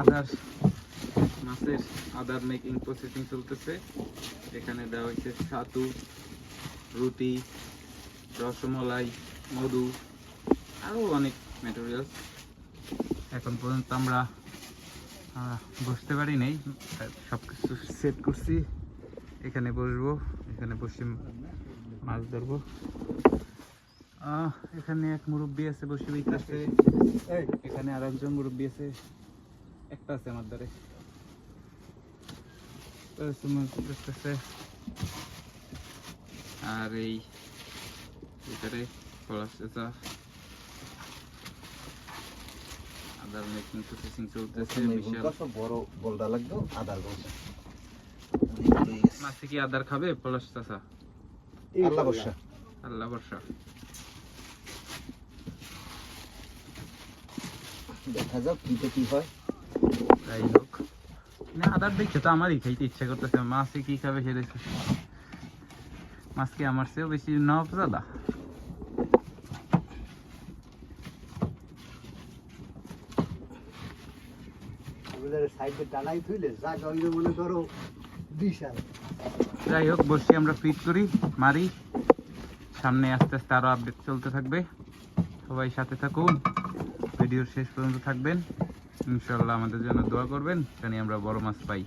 আদার, মাছের আদার making processing চলতেছে। এখানে দেওয়া হয়েছে ছাতু, রুটি, রসমলাই, মধু, আরও অনেক ম্যাটেরিয়ালস এখন পর্যন্ত আমরা বসতে পারি নেই। সব কিছু সেট করছি। এখানে বসবো, এখানে বসে মাছ ধরবো। এখানে এক মুরব্বী আছে বসে এখানে আর একজন মুরব্বী আছে। একটা আছে আমার দ্বারে। আর এই ভিতরে পলাশ চাচা আদার মেকিং প্রসেসিং চলতেছে বিশাল। বড় বলটা লাগতো আদার গোল মাছে কি আদার খাবে? পলাশ চাচা। আল্লাহ বর্ষা আল্লাহ বর্ষা দেখা যাক কি তো কি হয়। যাই হোক। না আদার তো আমারই খাইতে ইচ্ছা করতেছে। মাছে কি খাবে সেটা মাছ কি আমার চেয়েও বেশি নবাব দাদা সাইডে টানাই থইলে জায়গা হইলে মনে করো বিশাল যাই হোক বসে আমরা ফিট করি মারি। সামনে আস্তে আস্তে আরও আপডেট চলতে থাকবে। সবাই সাথে থাকুন। ভিডিওর শেষ পর্যন্ত থাকবেন। ইনশাল্লাহ আমাদের জন্য দোয়া করবেন। জানি আমরা বড় মাছ পাই।